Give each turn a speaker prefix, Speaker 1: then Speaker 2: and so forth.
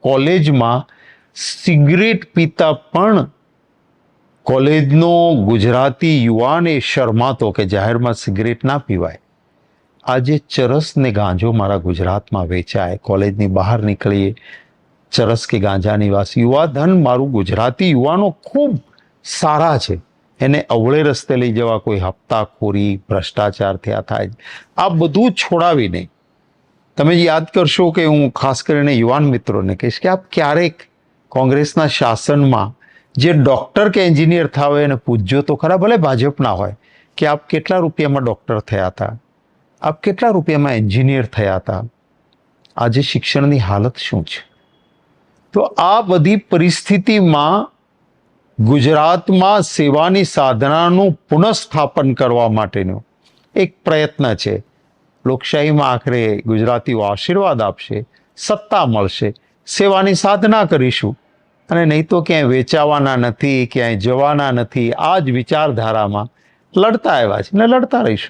Speaker 1: કોલેજમાં સિગરેટ પીતા પણ કોલેજનો ગુજરાતી યુવાન એ શરમાતો કે જાહેરમાં સિગરેટ ના પીવાય. આજે ચરસ ને ગાંજો મારા ગુજરાતમાં વેચાય, કોલેજની બહાર નીકળીએ, ચરસ કે ગાંજાની વાસ યુવાધન મારું ગુજરાતી યુવાનો ખૂબ સારા છે. એને અવળે રસ્તે લઈ જવા કોઈ હપ્તાખોરી, ભ્રષ્ટાચાર થયા થાય, આ બધું છોડાવીને તમે યાદ કરશો કે હું ખાસ કરીને યુવાન મિત્રોને કહીશ કે આપ ક્યારેક કોંગ્રેસના શાસનમાં જે ડૉક્ટર કે એન્જિનિયર હોય એને પૂછજો તો ખરા, ભલે ભાજપના હોય, કે આપ કેટલા રૂપિયામાં ડૉક્ટર થયા હતા? આપ કેટલા રૂપિયામાં એન્જિનિયર થયા હતા? આજે શિક્ષણની હાલત શું છે? તો આ બધી પરિસ્થિતિમાં ગુજરાતમાં સેવાની સાધનાનું પુનઃસ્થાપન કરવા માટેનો એક પ્રયત્ન છે. લોકશાહીમાં આખરે ગુજરાતીઓ આશીર્વાદ આપશે, સત્તા મળશે, સેવાની સાધના કરીશું. અને નહીં તો ક્યાંય વેચાવાના નથી, ક્યાંય જવાના નથી, આ જ વિચારધારામાં લડતા આવ્યા છે. ને લડતા રહીશું.